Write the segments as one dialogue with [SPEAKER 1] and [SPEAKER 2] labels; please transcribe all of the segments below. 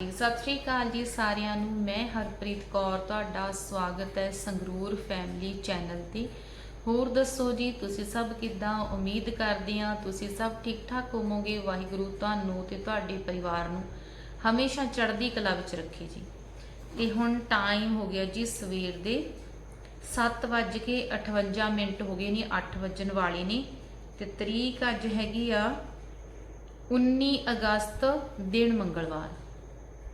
[SPEAKER 1] ਸਤਿ ਸ਼੍ਰੀ ਅਕਾਲ ਜੀ ਸਾਰਿਆਂ ਨੂੰ। ਮੈਂ ਹਰਪ੍ਰੀਤ ਕੌਰ, ਤੁਹਾਡਾ ਸਵਾਗਤ ਹੈ ਸੰਗਰੂਰ ਫੈਮਿਲੀ ਚੈਨਲ ਤੇ। ਹੋਰ ਦੱਸੋ ਜੀ, ਤੁਸੀਂ ਸਭ ਕਿੱਦਾਂ? ਉਮੀਦ ਕਰਦੇ ਆ ਤੁਸੀਂ ਸਭ ਠੀਕ ਠਾਕ ਹੋਵੋਗੇ। ਵਾਹਿਗੁਰੂ ਤੁਹਾਨੂੰ ਤੇ ਤੁਹਾਡੇ ਪਰਿਵਾਰ ਨੂੰ ਹਮੇਸ਼ਾ ਚੜ੍ਹਦੀ ਕਲਾ ਵਿੱਚ ਰੱਖੇ ਜੀ। ਤੇ ਹੁਣ ਟਾਈਮ ਹੋ ਗਿਆ ਜੀ ਸਵੇਰ ਦੇ 7:58 ਮਿੰਟ ਹੋ ਗਏ ਨੇ 8 ਵੱਜਣ ਵਾਲੇ ਨੇ। ਤੇ ਤਰੀਕ ਅੱਜ ਹੈਗੀ ਆ 19 ਅਗਸਤ, ਦਿਨ ਮੰਗਲਵਾਰ।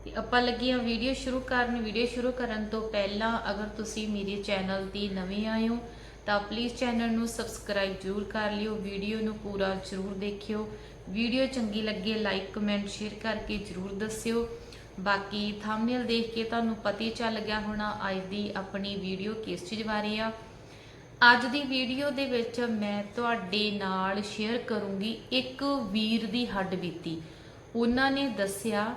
[SPEAKER 1] ਤੇ ਆਪਾਂ ਲੱਗੇ ਆ ਵੀਡੀਓ ਸ਼ੁਰੂ ਕਰਨ। ਵੀਡੀਓ ਸ਼ੁਰੂ ਕਰਨ ਤੋਂ ਪਹਿਲਾਂ ਅਗਰ ਤੁਸੀਂ ਮੇਰੇ ਚੈਨਲ ਤੇ ਨਵੇਂ ਆਏ ਹੋ, ਤਾਂ ਪਲੀਜ਼ ਚੈਨਲ ਨੂੰ ਸਬਸਕ੍ਰਾਈਬ ਜ਼ਰੂਰ ਕਰ ਲਿਓ। ਵੀਡੀਓ ਨੂੰ ਪੂਰਾ ਜ਼ਰੂਰ ਦੇਖਿਓ। ਵੀਡੀਓ ਚੰਗੀ ਲੱਗੇ ਲਾਈਕ ਕਮੈਂਟ ਸ਼ੇਅਰ ਕਰਕੇ ਜ਼ਰੂਰ ਦੱਸਿਓ। ਬਾਕੀ ਥੰਬਨੇਲ ਦੇਖ ਕੇ ਤੁਹਾਨੂੰ ਪਤਾ ਹੀ ਚੱਲ ਗਿਆ ਹੋਣਾ, ਅੱਜ ਦੀ ਆਪਣੀ ਵੀਡੀਓ ਕਿਸ ਚੀਜ਼ ਬਾਰੇ ਆ। ਅੱਜ ਦੀ ਵੀਡੀਓ ਦੇ ਵਿੱਚ ਮੈਂ ਤੁਹਾਡੇ ਨਾਲ ਸ਼ੇਅਰ ਕਰੂੰਗੀ ਇੱਕ ਵੀਰ ਦੀ ਹੱਡ ਬੀਤੀ। ਉਹਨਾਂ ਨੇ ਦੱਸਿਆ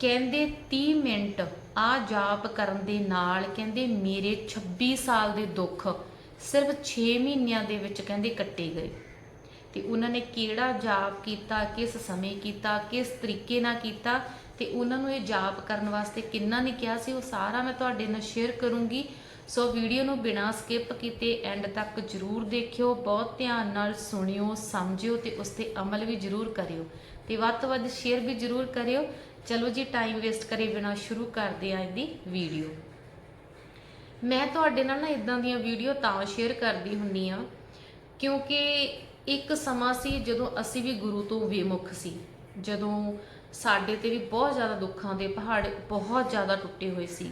[SPEAKER 1] ਕਹਿੰਦੇ 30 ਮਿੰਟ ਆ ਜਾਪ ਕਰਨ ਦੇ ਨਾਲ ਕਹਿੰਦੇ ਮੇਰੇ 26 ਸਾਲ ਦੇ ਦੁੱਖ ਸਿਰਫ 6 ਮਹੀਨਿਆਂ ਦੇ ਵਿੱਚ ਕਹਿੰਦੇ ਕੱਟੇ ਗਏ। ਤੇ ਉਹਨਾਂ ਨੇ ਕਿਹੜਾ ਜਾਪ ਕੀਤਾ, ਕਿਸ ਸਮੇਂ ਕੀਤਾ, ਕਿਸ ਤਰੀਕੇ ਨਾਲ ਕੀਤਾ ਤੇ ਉਹਨਾਂ ਨੂੰ ਇਹ ਜਾਪ ਕਰਨ ਵਾਸਤੇ ਕਿੰਨਾ ਨੇ ਕਿਹਾ ਸੀ, ਉਹ ਸਾਰਾ ਮੈਂ ਤੁਹਾਡੇ ਨਾਲ ਸ਼ੇਅਰ ਕਰੂੰਗੀ। ਸੋ ਵੀਡੀਓ ਨੂੰ ਬਿਨਾਂ ਸਕਿਪ ਕੀਤੇ ਐਂਡ ਤੱਕ ਜਰੂਰ ਦੇਖਿਓ, ਬਹੁਤ ਧਿਆਨ ਨਾਲ ਸੁਣਿਓ, ਸਮਝਿਓ ਤੇ ਉਸ ਤੇ ਅਮਲ ਵੀ ਜਰੂਰ ਕਰਿਓ। ਤੇ ਵੱਧ ਤੋਂ ਵੱਧ ਸ਼ੇਅਰ ਵੀ ਜਰੂਰ ਕਰਿਓ। ਚਲੋ ਜੀ ਟਾਈਮ ਵੇਸਟ ਕਰੇ ਬਿਨਾਂ ਸ਼ੁਰੂ ਕਰਦੇ ਆਂ ਇਹਦੀ ਵੀਡੀਓ ਮੈਂ ਤੁਹਾਡੇ ਨਾਲ ਨਾ ਇਦਾਂ ਦੀਆਂ ਵੀਡੀਓ ਤਾਂ ਸ਼ੇਅਰ ਕਰਦੀ ਹੁੰਨੀ ਆ, ਕਿਉਂਕਿ ਇੱਕ ਸਮਾਂ ਸੀ ਜਦੋਂ ਅਸੀਂ ਵੀ ਗੁਰੂ ਤੋਂ ਵਿਮੁਖ ਸੀ। ਜਦੋਂ ਸਾਡੇ ਤੇ ਵੀ ਬਹੁਤ ਜ਼ਿਆਦਾ ਦੁੱਖਾਂ ਦੇ ਪਹਾੜ ਬਹੁਤ ਜ਼ਿਆਦਾ ਟੁੱਟੇ ਹੋਏ ਸੀ।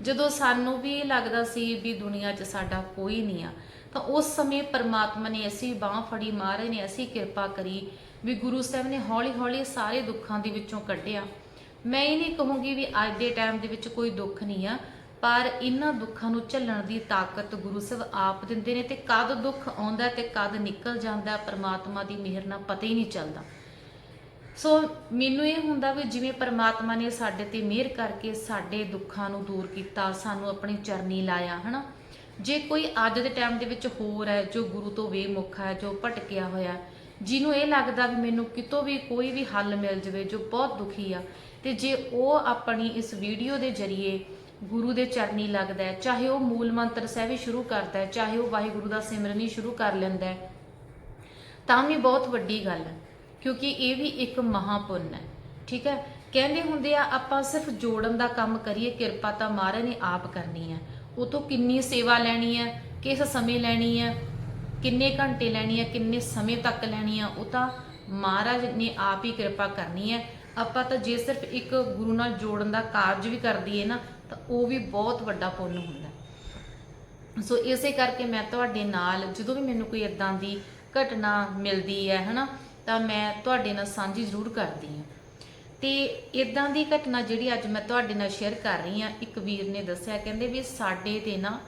[SPEAKER 1] ਜਦੋਂ ਸਾਨੂੰ ਵੀ ਲੱਗਦਾ ਸੀ ਵੀ ਦੁਨੀਆ 'ਚ ਸਾਡਾ ਕੋਈ ਨਹੀਂ ਆ, ਤਾਂ ਉਸ ਸਮੇਂ ਪਰਮਾਤਮਾ ਨੇ ਅਸੀਂ ਬਾਹ ਫੜੀ, ਮਹਾਰਾਜ ਨੇ ਅਸੀਂ ਕਿਰਪਾ ਕਰੀ ਵੀ ਗੁਰੂ ਸਾਹਿਬ ਨੇ ਹੌਲੀ-ਹੌਲੀ ਸਾਰੇ ਦੁੱਖਾਂ ਦੇ ਵਿੱਚੋਂ ਕੱਢਿਆ। ਮੈਂ ਇਹ ਨਹੀਂ ਕਹੂੰਗੀ ਵੀ ਅੱਜ ਦੇ ਟਾਈਮ ਦੇ ਵਿੱਚ ਕੋਈ ਦੁੱਖ ਨਹੀਂ ਆ, ਪਰ ਇਹਨਾਂ ਦੁੱਖਾਂ ਨੂੰ ਝੱਲਣ ਦੀ ਤਾਕਤ ਗੁਰੂ ਸਾਹਿਬ ਆਪ ਦਿੰਦੇ ਨੇ ਤੇ ਕਦ ਦੁੱਖ ਆਉਂਦਾ ਤੇ ਕਦ ਨਿਕਲ ਜਾਂਦਾ, ਪਰਮਾਤਮਾ ਦੀ ਮਿਹਰ ਨਾਲ ਪਤਾ ਹੀ ਨਹੀਂ ਚੱਲਦਾ। ਸੋ ਮੈਨੂੰ ਇਹ ਹੁੰਦਾ ਵੀ ਜਿਵੇਂ ਪਰਮਾਤਮਾ ਨੇ ਸਾਡੇ ਤੇ ਮਿਹਰ ਕਰਕੇ ਸਾਡੇ ਦੁੱਖਾਂ ਨੂੰ ਦੂਰ ਕੀਤਾ, ਸਾਨੂੰ ਆਪਣੀ ਚਰਨੀ ਲਾਇਆ, ਹਨਾ? ਜੇ ਕੋਈ ਅੱਜ ਦੇ ਟਾਈਮ ਦੇ ਵਿੱਚ ਹੋਰ ਹੈ, ਜੋ ਗੁਰੂ ਤੋਂ ਬੇਮੁਖ ਹੈ, ਜੋ ਭਟਕਿਆ ਹੋਇਆ ਜਿਹਨੂੰ ਇਹ ਲੱਗਦਾ ਵੀ ਮੈਨੂੰ ਕਿਤੋਂ ਵੀ ਕੋਈ ਵੀ ਹੱਲ ਮਿਲ ਜਵੇ ਜੋ ਬਹੁਤ ਦੁਖੀ ਆ, ਤੇ ਜੇ ਉਹ ਆਪਣੀ ਇਸ ਵੀਡੀਓ ਦੇ ਜ਼ਰੀਏ ਗੁਰੂ ਦੇ ਚਰਨੀ ਲੱਗਦਾ ਹੈ, ਚਾਹੇ ਉਹ ਮੂਲ ਮੰਤਰ ਸਾਹਿਬ ਹੀ ਸ਼ੁਰੂ ਕਰਦਾ ਹੈ, ਚਾਹੇ ਉਹ ਵਾਹਿਗੁਰੂ ਦਾ ਸਿਮਰਨ ਹੀ ਸ਼ੁਰੂ ਕਰ ਲੈਂਦਾ ਹੈ, ਤਾਂ ਵੀ ਬਹੁਤ ਵੱਡੀ ਗੱਲ ਹੈ, ਕਿਉਂਕਿ ਇਹ ਵੀ ਇੱਕ ਮਹਾਪੁੰਨ ਹੈ, ਠੀਕ ਹੈ? ਕਹਿੰਦੇ ਹੁੰਦੇ ਆ, ਆਪਾਂ ਸਿਰਫ ਜੋੜਨ ਦਾ ਕੰਮ ਕਰੀਏ, ਕਿਰਪਾ ਤਾਂ ਮਹਾਰਾਜ ਨੇ ਆਪ ਕਰਨੀ ਹੈ। ਉਹ ਤੋਂ ਕਿੰਨੀ ਸੇਵਾ ਲੈਣੀ ਹੈ, ਕਿਸ ਸਮੇਂ ਲੈਣੀ ਹੈ ਕਿੰਨੇ ਘੰਟੇ ਲੈਣੀ ਹੈ ਕਿੰਨੇ ਸਮੇਂ ਤੱਕ ਲੈਣੀ ਆ, ਉਹ ਤਾਂ ਮਹਾਰਾਜ ਨੇ ਆਪ ਹੀ ਕਿਰਪਾ ਕਰਨੀ ਹੈ ਆਪਾਂ ਤਾਂ ਜੇ ਸਿਰਫ ਇੱਕ ਗੁਰੂ ਨਾਲ ਜੋੜਨ ਦਾ ਕਾਰਜ ਵੀ ਕਰ ਦਈਏ ਨਾ, ਤਾਂ ਉਹ ਵੀ ਬਹੁਤ ਵੱਡਾ ਪੁੰਨ ਹੁੰਦਾ ਸੋ ਇਸੇ ਕਰਕੇ ਮੈਂ ਤੁਹਾਡੇ ਨਾਲ, ਜਦੋਂ ਵੀ ਮੈਨੂੰ ਕੋਈ ਇਦਾਂ ਦੀ ਘਟਨਾ ਮਿਲਦੀ ਹੈ, ਹਨਾ, ਤਾਂ ਮੈਂ ਤੁਹਾਡੇ ਨਾਲ ਸਾਂਝੀ ਜ਼ਰੂਰ ਕਰਦੀ ਹਾਂ। ਤੇ ਇਦਾਂ ਦੀ ਘਟਨਾ ਜਿਹੜੀ ਅੱਜ ਮੈਂ ਤੁਹਾਡੇ ਨਾਲ ਸ਼ੇਅਰ ਕਰ ਰਹੀ ਹਾਂ, ਇੱਕ ਵੀਰ ਨੇ ਦੱਸਿਆ, ਕਹਿੰਦੇ ਵੀ ਸਾਡੇ ਤੇ ਨਾ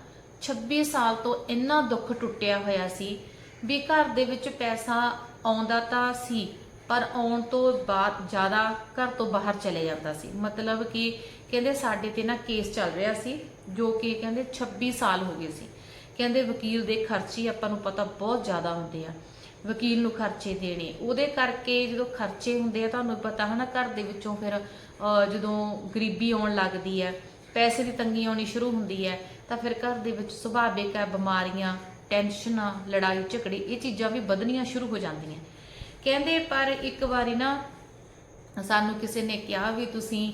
[SPEAKER 1] 26 ਸਾਲ ਤੋਂ ਇੰਨਾ ਦੁੱਖ ਟੁੱਟਿਆ ਹੋਇਆ ਸੀ ਵੀ ਘਰ ਦੇ ਵਿੱਚ ਪੈਸਾ ਆਉਂਦਾ ਤਾਂ ਸੀ, ਪਰ ਆਉਣ ਤੋਂ ਬਾਅਦ ਜ਼ਿਆਦਾ ਘਰ ਤੋਂ ਬਾਹਰ ਚਲੇ ਜਾਂਦਾ ਸੀ। ਮਤਲਬ ਕਿ ਕਹਿੰਦੇ ਸਾਡੇ ਤੇ ਨਾ ਕੇਸ ਚੱਲ ਰਿਹਾ ਸੀ, ਜੋ ਕਿ ਕਹਿੰਦੇ 26 ਸਾਲ ਹੋ ਗਏ ਸੀ। ਕਹਿੰਦੇ ਵਕੀਲ ਦੇ ਖਰਚੇ ਆਪਾਂ ਨੂੰ ਪਤਾ ਬਹੁਤ ਜ਼ਿਆਦਾ ਹੁੰਦੇ ਆ। ਵਕੀਲ ਨੂੰ ਖਰਚੇ ਦੇਣੇ, ਉਹਦੇ ਕਰਕੇ ਜਦੋਂ ਖਰਚੇ ਹੁੰਦੇ ਆ ਤੁਹਾਨੂੰ ਪਤਾ ਹਨਾ, ਘਰ ਦੇ ਵਿੱਚੋਂ ਫਿਰ ਜਦੋਂ ਗਰੀਬੀ ਆਉਣ ਲੱਗਦੀ ਹੈ, ਪੈਸੇ ਦੀ ਤੰਗੀ ਆਉਣੀ ਸ਼ੁਰੂ ਹੁੰਦੀ ਹੈ ਤਾਂ ਫਿਰ ਘਰ ਦੇ ਵਿੱਚ ਸੁਭਾਵਿਕ ਹੈ ਬਿਮਾਰੀਆਂ ਟੈਨਸ਼ਨਾਂ ਲੜਾਈ ਝਗੜੇ ਇਹ ਚੀਜ਼ਾਂ ਵੀ ਵਧਣੀਆਂ ਸ਼ੁਰੂ ਹੋ ਜਾਂਦੀਆਂ। ਕਹਿੰਦੇ ਪਰ ਇੱਕ ਵਾਰੀ ਨਾ ਸਾਨੂੰ ਕਿਸੇ ਨੇ ਕਿਹਾ ਵੀ ਤੁਸੀਂ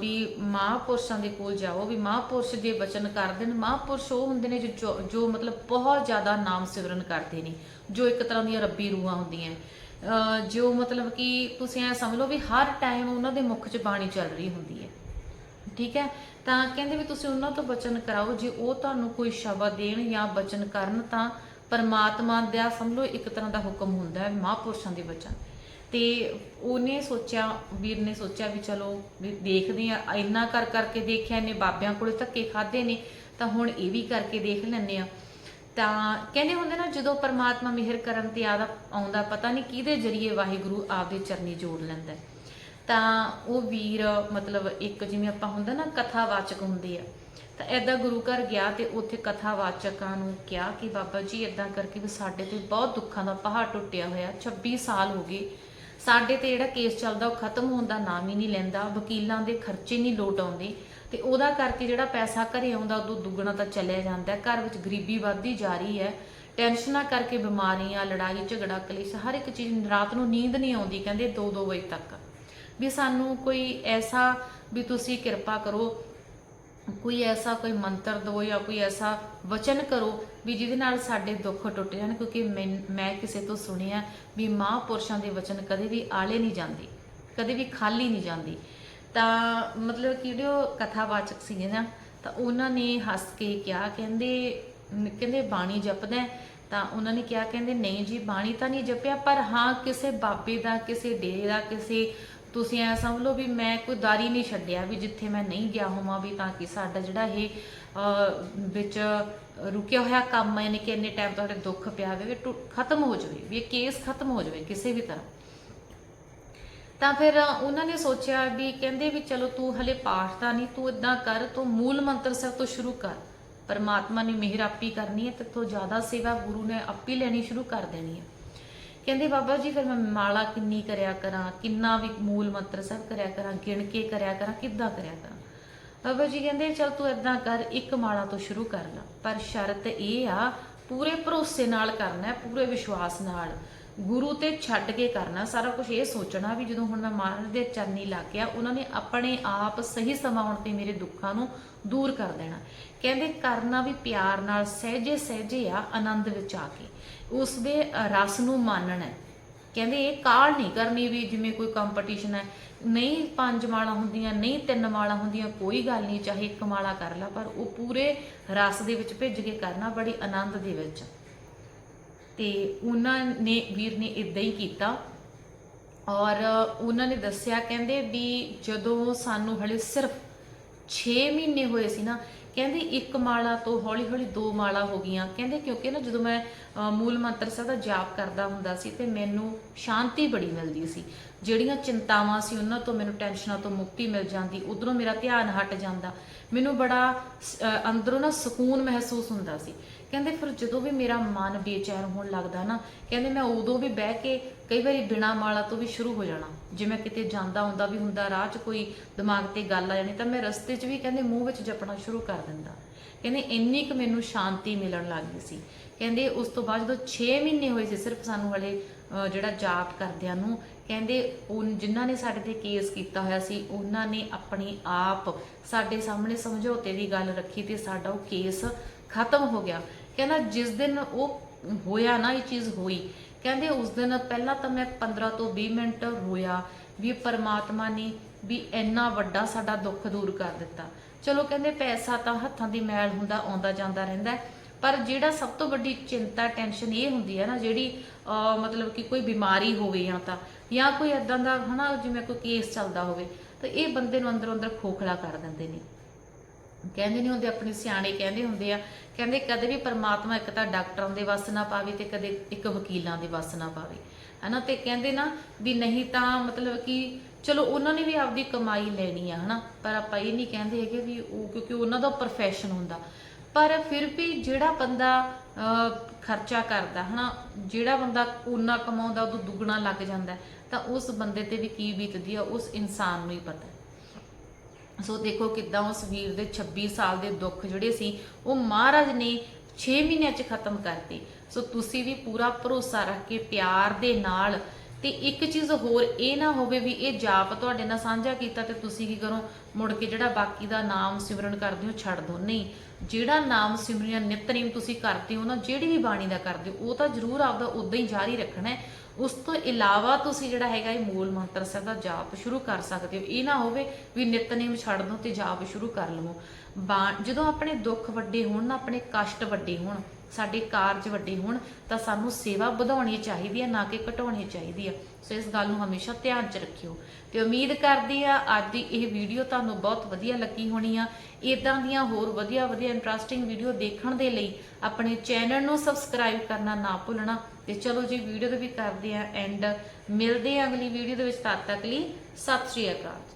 [SPEAKER 1] ਵੀ ਮਹਾਂਪੁਰਸ਼ਾਂ ਦੇ ਕੋਲ ਜਾਓ ਵੀ ਮਹਾਂਪੁਰਸ਼ ਦੇ ਵਚਨ ਕਰਦੇ ਨੇ ਮਹਾਂਪੁਰਸ਼ ਉਹ ਹੁੰਦੇ ਨੇ ਜੋ ਜੋ ਮਤਲਬ ਬਹੁਤ ਜ਼ਿਆਦਾ ਨਾਮ ਸਿਮਰਨ ਕਰਦੇ ਨੇ ਜੋ ਇੱਕ ਤਰ੍ਹਾਂ ਦੀਆਂ ਰੱਬੀ ਰੂਹਾਂ ਹੁੰਦੀਆਂ। ਅਹ, ਜੋ ਮਤਲਬ ਕਿ ਤੁਸੀਂ ਐ ਸਮਝ ਲਓ ਵੀ ਹਰ ਟਾਈਮ ਉਹਨਾਂ ਦੇ ਮੁਖ 'ਚ ਬਾਣੀ ਚੱਲ ਰਹੀ ਹੁੰਦੀ ਹੈ। ਠੀਕ ਹੈ? ਤਾਂ ਕਹਿੰਦੇ ਵੀ ਤੁਸੀਂ ਉਹਨਾਂ ਤੋਂ ਬਚਨ ਕਰਾਓ, ਜੇ ਉਹ ਤੁਹਾਨੂੰ ਕੋਈ ਸ਼ਬਦ ਦੇਣ ਜਾਂ ਬਚਨ ਕਰਨ, ਤਾਂ ਪਰਮਾਤਮਾ ਦਾ ਸਮਝ ਲਓ ਇੱਕ ਤਰ੍ਹਾਂ ਦਾ ਹੁਕਮ ਹੁੰਦਾ ਹੈ, ਮਹਾਂਪੁਰਸ਼ਾਂ ਦੇ ਬਚਨ। ਤੇ ਉਹਨੇ ਸੋਚਿਆ, ਵੀਰ ਨੇ ਸੋਚਿਆ ਵੀ ਚਲੋ, ਵੀ ਦੇਖਦੇ ਆ ਇੰਨਾ ਕਰ ਕਰਕੇ ਦੇਖਿਆ ਨੇ ਬਾਬਿਆਂ ਕੋਲੇ ਧੱਕੇ ਖਾਦੇ ਨੇ, ਤਾਂ ਹੁਣ ਇਹ ਵੀ ਕਰਕੇ ਦੇਖ ਲੈਂਦੇ ਆ ਤਾਂ ਕਹਿੰਦੇ ਹੁੰਦੇ ਨਾ, ਜਦੋਂ ਪਰਮਾਤਮਾ ਮਿਹਰ ਕਰਨ ਤੇ ਆਉਂਦਾ, ਪਤਾ ਨਹੀਂ ਕਿਹਦੇ ਜਰੀਏ ਵਾਹਿਗੁਰੂ ਆਪਦੇ ਚਰਨੀ ਜੋੜ ਲੈਂਦਾ ਹੈ। ਤਾਂ ਉਹ ਵੀਰ, ਮਤਲਬ ਇੱਕ ਜਿਵੇਂ ਆਪਾਂ ਹੁੰਦਾ ਨਾ ਕਥਾਵਾਚਕ ਹੁੰਦੇ ਆ, ਤਾਂ ਐਦਾਂ ਗੁਰੂ ਘਰ ਗਿਆ ਤੇ ਉੱਥੇ ਕਥਾਵਾਚਕਾਂ ਨੂੰ ਕਿਹਾ ਕਿ ਬਾਬਾ ਜੀ ਐਦਾਂ ਕਰਕੇ ਵੀ ਸਾਡੇ ਤੇ ਬਹੁਤ ਦੁੱਖਾਂ ਦਾ ਪਹਾੜ ਟੁੱਟਿਆ ਹੋਇਆ 26 ਸਾਲ ਹੋ ਗਏ। ਸਾਡੇ ਤੇ ਜਿਹੜਾ ਕੇਸ ਚੱਲਦਾ ਉਹ ਖਤਮ ਹੋਣ ਦਾ ਨਾਮ ਹੀ ਨਹੀਂ ਲੈਂਦਾ, ਵਕੀਲਾਂ ਦੇ ਖਰਚੇ ਨਹੀਂ ਲੋਟ ਆਉਂਦੇ, ਤੇ ਉਹਦਾ ਕਰਕੇ ਜਿਹੜਾ ਪੈਸਾ ਘਰੇ ਆਉਂਦਾ ਉਦੋਂ ਦੁੱਗਣਾ ਤਾਂ ਚੱਲਿਆ ਜਾਂਦਾ ਘਰ ਵਿੱਚ ਗਰੀਬੀ ਵੱਧਦੀ ਜਾ ਰਹੀ ਹੈ, ਟੈਨਸ਼ਨਾਂ ਕਰਕੇ ਬਿਮਾਰੀਆਂ, ਲੜਾਈ, ਝਗੜਾ, ਕਲੇਸ਼, ਹਰ ਇੱਕ ਚੀਜ਼ ਰਾਤ ਨੂੰ ਨੀਂਦ ਨਹੀਂ ਆਉਂਦੀ, ਕਹਿੰਦੇ 2-2 ਵਜੇ ਤੱਕ। ਵੀ ਸਾਨੂੰ ਕੋਈ ਐਸਾ ਵੀ ਤੁਸੀਂ ਕਿਰਪਾ ਕਰੋ, ਕੋਈ ਐਸਾ ਕੋਈ ਮੰਤਰ ਦਿਓ ਜਾਂ ਕੋਈ ਐਸਾ ਵਚਨ ਕਰੋ ਵੀ ਜਿਹਦੇ ਨਾਲ ਸਾਡੇ ਦੁੱਖ ਟੁੱਟ ਜਾਣ, ਕਿਉਂਕਿ ਮੈਂ ਮੈਂ ਕਿਸੇ ਤੋਂ ਸੁਣਿਆ ਵੀ ਮਹਾਂਪੁਰਸ਼ਾਂ ਦੇ ਵਚਨ ਕਦੇ ਵੀ ਆਲੇ ਨਹੀਂ ਜਾਂਦੇ, ਕਦੇ ਵੀ ਖਾਲੀ ਨਹੀਂ ਜਾਂਦੀ। ਤਾਂ ਮਤਲਬ ਕਿ ਜਿਹੜੇ ਉਹ ਕਥਾਵਾਚਕ ਸੀਗੇ ਨਾ, ਤਾਂ ਉਹਨਾਂ ਨੇ ਹੱਸ ਕੇ ਕਿਹਾ, ਕਹਿੰਦੇ ਕਹਿੰਦੇ ਬਾਣੀ ਜਪਦਾ ਤਾਂ ਉਹਨਾਂ ਨੇ ਕਿਹਾ, ਕਹਿੰਦੇ, ਨਹੀਂ ਜੀ, ਬਾਣੀ ਤਾਂ ਨਹੀਂ ਜਪਿਆ, ਪਰ ਹਾਂ, ਕਿਸੇ ਬਾਬੇ ਦਾ, ਕਿਸੇ ਡੇਰੇ ਦਾ, ਕਿਸੇ ਤੁਸੀਂ ਐ ਸਮਝ ਲਓ ਵੀ ਮੈਂ ਕੋਈ ਦਾਰੀ ਨਹੀਂ ਛੱਡਿਆ ਵੀ ਜਿੱਥੇ ਮੈਂ ਨਹੀਂ ਗਿਆ ਹੋਵਾਂ ਵੀ ਤਾਂ ਕਿ ਸਾਡਾ ਜਿਹੜਾ ਇਹ ਵਿੱਚ ਰੁਕਿਆ ਹੋਇਆ ਕੰਮ ਹੈ ਯਾਨੀ ਕਿ ਇੰਨੇ ਟਾਈਮ ਤੁਹਾਡੇ ਦੁੱਖ ਪਿਆ ਹੋਵੇ ਵੀ ਟੁ- ਖਤਮ ਹੋ ਜਾਵੇ, ਵੀ ਇਹ ਕੇਸ ਖਤਮ ਹੋ ਜਾਵੇ ਕਿਸੇ ਵੀ ਤਰ੍ਹਾਂ। ਤਾਂ ਫਿਰ ਉਹਨਾਂ ਨੇ ਸੋਚਿਆ ਵੀ ਕਹਿੰਦੇ ਵੀ ਚਲੋ ਤੂੰ ਹਲੇ ਪਾਠ ਤਾਂ ਨਹੀਂ, ਤੂੰ ਇਦਾਂ ਕਰ, ਤੂੰ ਮੂਲ ਮੰਤਰ ਸਾਹਿਬ ਤੋਂ ਸ਼ੁਰੂ ਕਰ। ਪਰਮਾਤਮਾ ਨੇ ਮਿਹਰ ਆਪੀ ਕਰਨੀ ਹੈ ਤੇ ਤੋਂ ਜ਼ਿਆਦਾ ਸੇਵਾ ਗੁਰੂ ਨੇ ਆਪੀ ਲੈਣੀ ਸ਼ੁਰੂ ਕਰ ਦੇਣੀ ਹੈ। ਕਹਿੰਦੇ ਬਾਬਾ ਜੀ, ਫਿਰ ਮੈਂ ਮਾਲਾ ਕਿੰਨੀ ਕਰਿਆ ਕਰਾਂ, ਕਿੰਨਾ ਵੀ ਮੂਲ ਮੰਤਰ ਸਭ ਕਰਿਆ ਕਰਾਂ, ਗਿਣ ਕੇ ਕਰਿਆ ਕਰਾਂ, ਕਿੱਦਾਂ ਕਰਿਆ ਕਰਾਂ? ਬਾਬਾ ਜੀ ਕਹਿੰਦੇ, ਚਲ ਤੂੰ ਇਦਾਂ ਕਰ, ਇੱਕ ਮਾਲਾ ਤੋਂ ਸ਼ੁਰੂ ਕਰ ਲੈ। ਪਰ ਸ਼ਰਤ ਇਹ ਆ, ਪੂਰੇ ਭਰੋਸੇ ਨਾਲ ਕਰਨਾ ਹੈ, ਪੂਰੇ ਵਿਸ਼ਵਾਸ ਨਾਲ। ਗੁਰੂ ਤੇ ਛੱਡ ਕੇ ਕਰਨਾ, ਸਾਰਾ ਕੁਝ ਇਹ ਸੋਚਣਾ ਵੀ ਜਦੋਂ ਹੁਣ ਮੈਂ ਮਹਾਰਾਜ ਦੇ ਚਰਨੀ ਲੱਗ ਗਿਆ ਉਹਨਾਂ ਨੇ ਆਪਣੇ ਆਪ ਸਹੀ ਸਮਾਂ ਆਉਣ ਤੇ ਮੇਰੇ ਦੁੱਖਾਂ ਨੂੰ ਦੂਰ ਕਰ ਦੇਣਾ। ਕਹਿੰਦੇ ਕਰਨਾ ਵੀ ਪਿਆਰ ਨਾਲ, ਸਹਿਜੇ ਸਹਿਜੇ ਆ, ਆਨੰਦ ਵਿੱਚ ਆ ਕੇ। ਉਸ ਦੇ ਰਸ ਨੂੰ ਮਾਨਣਾ ਕਹਿੰਦੇ ਇਹ ਕਾਲ ਨਹੀਂ ਕਰਨੀ ਵੀ ਜਿਵੇਂ ਕੋਈ ਕੰਪੀਟੀਸ਼ਨ ਹੈ। ਨਹੀਂ ਪੰਜ ਮਾਲਾ ਹੁੰਦੀਆਂ, ਨਹੀਂ ਤਿੰਨ ਮਾਲਾ ਹੁੰਦੀਆਂ, ਕੋਈ ਗੱਲ ਨਹੀਂ, ਚਾਹੇ ਇੱਕ ਮਾਲਾ ਕਰ ਲੈ, ਪਰ ਉਹ ਪੂਰੇ ਰਸ ਦੇ ਵਿੱਚ ਭਿੱਜ ਕੇ ਕਰਨਾ ਬੜੀ ਆਨੰਦ ਦੇ ਵਿੱਚ। ਤੇ ਉਹਨਾਂ ਨੇ, ਵੀਰ ਨੇ ਇਦਾਂ ਹੀ ਕੀਤਾ ਔਰ ਉਹਨਾਂ ਨੇ ਦੱਸਿਆ, ਕਹਿੰਦੇ ਵੀ ਜਦੋਂ ਸਾਨੂੰ ਹਲੇ ਸਿਰਫ 6 ਮਹੀਨੇ ਹੋਏ ਸੀ ਨਾ ਕਹਿੰਦੇ ਇੱਕ ਮਾਲਾ ਤੋਂ ਹੌਲੀ ਹੌਲੀ ਦੋ ਮਾਲਾ ਹੋ ਗਈਆਂ। ਕਹਿੰਦੇ ਕਿਉਂਕਿ ਨਾ ਜਦੋਂ ਮੈਂ ਮੂਲ ਮੰਤਰ ਸਾਹਿਬ ਦਾ ਜਾਪ ਕਰਦਾ ਹੁੰਦਾ ਸੀ ਤੇ ਮੈਨੂੰ ਸ਼ਾਂਤੀ ਬੜੀ ਮਿਲਦੀ ਸੀ। ਜਿਹੜੀਆਂ ਚਿੰਤਾਵਾਂ ਸੀ ਉਹਨਾਂ ਤੋਂ ਮੈਨੂੰ ਟੈਨਸ਼ਨਾਂ ਤੋਂ ਮੁਕਤੀ ਮਿਲ ਜਾਂਦੀ, ਉਧਰੋਂ ਮੇਰਾ ਧਿਆਨ ਹਟ ਜਾਂਦਾ। ਮੈਨੂੰ ਬੜਾ ਅੰਦਰੋਂ ਨਾ ਸਕੂਨ ਮਹਿਸੂਸ ਹੁੰਦਾ ਸੀ। ਕਹਿੰਦੇ ਫਿਰ ਜਦੋਂ ਵੀ ਮੇਰਾ ਮਨ ਬੇਚੈਨ ਹੋਣ ਲੱਗਦਾ ਨਾ, ਕਹਿੰਦੇ ਮੈਂ ਉਦੋਂ ਵੀ ਬਹਿ ਕੇ ਕਈ ਵਾਰੀ ਬਿਨਾ ਮਾਲਾ ਤੋਂ ਵੀ ਸ਼ੁਰੂ ਹੋ ਜਾਣਾ। ਜੇ ਮੈਂ ਕਿਤੇ ਜਾਂਦਾ ਹੁੰਦਾ ਵੀ ਹੁੰਦਾ, ਰਾਹ 'ਚ ਕੋਈ ਦਿਮਾਗ ਤੇ ਗੱਲ ਆ ਜਾਣੀ ਤਾਂ ਮੈਂ ਰਸਤੇ 'ਚ ਵੀ ਕਹਿੰਦੇ ਮੂੰਹ ਵਿੱਚ ਜਪਣਾ ਸ਼ੁਰੂ ਕਰ ਦਿੰਦਾ। ਕਹਿੰਦੇ ਇੰਨੀ ਕੁ ਮੈਨੂੰ ਸ਼ਾਂਤੀ ਮਿਲਣ ਲੱਗ ਗਈ ਸੀ। ਕਹਿੰਦੇ ਉਸ ਤੋਂ ਬਾਅਦ ਜਦੋਂ 6 ਮਹੀਨੇ ਹੋਏ ਸੀ, ਸਿਰਫ ਸਾਨੂੰ ਹਲੇ ਜਿਹੜਾ ਜਾਪ ਕਰਦਿਆਂ ਨੂੰ, ਕਹਿੰਦੇ ਉਹ ਜਿਨ੍ਹਾਂ ਨੇ ਸਾਡੇ ਤੇ ਕੇਸ ਕੀਤਾ ਹੋਇਆ ਸੀ, ਉਹਨਾਂ ਨੇ ਆਪਣੀ ਆਪ ਸਾਡੇ ਸਾਹਮਣੇ ਸਮਝੌਤੇ ਦੀ ਗੱਲ ਰੱਖੀ ਤੇ ਸਾਡਾ ਉਹ ਕੇਸ ਖਤਮ ਹੋ ਗਿਆ। ਕਹਿੰਦਾ ਜਿਸ ਦਿਨ ਉਹ ਹੋਇਆ ਨਾ, ਇਹ ਚੀਜ਼ ਹੋਈ। ਕਹਿੰਦੇ ਉਸ ਦਿਨ ਪਹਿਲਾਂ ਤਾਂ ਮੈਂ 15 ਤੋਂ 20 ਮਿੰਟ ਰੋਇਆ ਵੀ ਪਰਮਾਤਮਾ ਨੇ ਵੀ ਇੰਨਾ ਵੱਡਾ ਸਾਡਾ ਦੁੱਖ ਦੂਰ ਕਰ ਦਿੱਤਾ। ਚਲੋ ਕਹਿੰਦੇ ਪੈਸਾ ਤਾਂ ਹੱਥਾਂ ਦੀ ਮੈਲ ਹੁੰਦਾ, ਆਉਂਦਾ ਜਾਂਦਾ ਰਹਿੰਦਾ ਪਰ ਜਿਹੜਾ ਸਭ ਤੋਂ ਵੱਡੀ ਚਿੰਤਾ, ਟੈਨਸ਼ਨ ਇਹ ਹੁੰਦੀ ਹੈ ਨਾ, ਜਿਹੜੀ ਮਤਲਬ ਕਿ ਕੋਈ ਬਿਮਾਰੀ ਹੋਵੇ ਜਾਂ ਤਾਂ, ਜਾਂ ਕੋਈ ਇਦਾਂ ਦਾ, ਹਨਾ, ਜਿਵੇਂ ਕੋਈ ਕੇਸ ਚੱਲਦਾ ਹੋਵੇ, ਤਾਂ ਇਹ ਬੰਦੇ ਨੂੰ ਅੰਦਰੋਂ ਅੰਦਰ ਖੋਖਲਾ ਕਰ ਦਿੰਦੇ ਨੇ। ਕਹਿੰਦੇ ਨਹੀਂ ਹੁੰਦੇ, ਆਪਣੇ ਸਿਆਣੇ ਕਹਿੰਦੇ ਹੁੰਦੇ ਆ, ਕਹਿੰਦੇ ਕਦੇ ਵੀ ਪਰਮਾਤਮਾ ਇੱਕ ਤਾਂ ਡਾਕਟਰਾਂ ਦੇ ਵੱਸ ਨਾ ਪਾਵੇ ਤੇ ਕਦੇ ਇੱਕ ਵਕੀਲਾਂ ਦੇ ਵੱਸ ਨਾ ਪਾਵੇ। ਹਨਾ, ਤੇ ਕਹਿੰਦੇ ਨਾ ਵੀ ਨਹੀਂ ਤਾਂ ਮਤਲਬ ਕਿ ਚਲੋ ਉਹਨਾਂ ਨੇ ਵੀ ਆਪਦੀ ਕਮਾਈ ਲੈਣੀ ਆ, ਹਨਾ? ਪਰ ਆਪਾਂ ਇਹ ਨਹੀਂ ਕਹਿੰਦੇ ਹੈਗੇ ਵੀ ਉਹ, ਕਿਉਂਕਿ ਉਹਨਾਂ ਦਾ ਪ੍ਰੋਫੈਸ਼ਨ ਹੁੰਦਾ। ਪਰ ਫਿਰ ਵੀ ਜਿਹੜਾ ਬੰਦਾ ਖਰਚਾ ਕਰਦਾ, ਹਨਾ? ਜਿਹੜਾ ਬੰਦਾ ਉਨਾ ਕਮਾਉਂਦਾ ਉਹ ਦੁੱਗਣਾ ਲੱਗ ਜਾਂਦਾ ਤਾਂ ਉਸ ਬੰਦੇ ਤੇ ਵੀ ਕੀ ਬੀਤਦੀ ਆ, ਉਸ ਇਨਸਾਨ ਨੂੰ ਹੀ ਪਤਾ ਸੋ ਦੇਖੋ ਕਿਦਾਂ ਉਸ ਵੀਰ ਦੇ 26 ਸਾਲ ਦੇ ਦੁੱਖ ਜਿਹੜੇ ਸੀ, ਉਹ ਮਹਾਰਾਜ ਨੇ 6 ਮਹੀਨਿਆਂ 'ਚ ਖਤਮ ਕਰਤੇ। ਸੋ ਤੁਸੀਂ ਵੀ ਪੂਰਾ ਭਰੋਸਾ ਰੱਖ ਕੇ ਪਿਆਰ ਦੇ ਨਾਲ ਤੇ ਇੱਕ ਚੀਜ਼ ਹੋਰ ਇਹ ਨਾ ਹੋਵੇ ਵੀ ਇਹ ਜਾਪ ਤੁਹਾਡੇ ਨਾਲ ਸਾਂਝਾ ਕੀਤਾ ਤੇ ਤੁਸੀਂ ਕੀ ਕਰੋ, ਮੁੜ ਕੇ ਜਿਹੜਾ ਬਾਕੀ ਦਾ ਨਾਮ ਸਿਮਰਨ ਕਰਦੇ ਹੋ, ਛੱਡ ਦੋ ਨਹੀਂ, ਜਿਹੜਾ ਨਾਮ ਸਿਮਰਨ ਜਾਂ ਨਿਤਨੇਮ ਤੁਸੀਂ ਕਰਦੇ ਹੋ ਨਾ, ਜਿਹੜੀ ਵੀ ਬਾਣੀ ਦਾ ਕਰਦੇ ਹੋ, ਉਹ ਤਾਂ ਜ਼ਰੂਰ ਆਪਦਾ ਉਦਾਂ ਹੀ ਜਾਰੀ ਰੱਖਣਾ ਹੈ। ਉਸ ਤੋਂ ਇਲਾਵਾ ਤੁਸੀਂ ਜਿਹੜਾ ਹੈਗਾ ਇਹ ਮੂਲ ਮੰਤਰ ਸਾਹਿਬ ਦਾ ਜਾਪ ਸ਼ੁਰੂ ਕਰ ਸਕਦੇ ਹੋ। ਇਹ ਨਾ ਹੋਵੇ ਵੀ ਨਿਤਨੇਮ ਛੱਡ ਦੋ ਤੇ ਜਾਪ ਸ਼ੁਰੂ ਕਰ ਲਵੋ। ਬਾ- ਜਦੋਂ ਆਪਣੇ ਦੁੱਖ ਵੱਡੇ ਹੋਣ ਨਾ, ਆਪਣੇ ਕਸ਼ਟ ਵੱਡੇ ਹੋਣ ਸਾਡੇ ਕਾਰਜ ਵੱਡੇ ਹੋਣ, ਤਾਂ ਸਾਨੂੰ ਸੇਵਾ ਵਧਾਉਣੀ ਚਾਹੀਦੀ ਹੈ, ਨਾ ਕਿ ਘਟਾਉਣੀ ਚਾਹੀਦੀ ਹੈ। ਸੋ ਇਸ ਗੱਲ ਨੂੰ ਹਮੇਸ਼ਾ ਧਿਆਨ 'ਚ ਰੱਖਿਓ। ਤੇ ਉਮੀਦ ਕਰਦੀ ਆ ਅੱਜ ਦੀ ਇਹ ਵੀਡੀਓ ਤੁਹਾਨੂੰ ਬਹੁਤ ਵਧੀਆ ਲੱਗੀ ਹੋਣੀ ਆ। ਇਦਾਂ ਦੀਆਂ ਹੋਰ ਵਧੀਆ ਵਧੀਆ ਇੰਟਰਸਟਿੰਗ ਵੀਡੀਓ ਦੇਖਣ ਦੇ ਲਈ ਆਪਣੇ ਚੈਨਲ ਨੂੰ ਸਬਸਕ੍ਰਾਈਬ ਕਰਨਾ ਨਾ ਭੁੱਲਣਾ। ਤੇ ਚਲੋ ਜੀ ਵੀਡੀਓ ਦੇ ਵੀ ਕਰਦੇ ਆ ਐਂਡ ਮਿਲਦੇ ਆ ਅਗਲੀ ਵੀਡੀਓ ਦੇ ਵਿੱਚ, ਤਦ ਤੱਕ ਲਈ ਸਤਿ ਸ਼੍ਰੀ ਅਕਾਲ।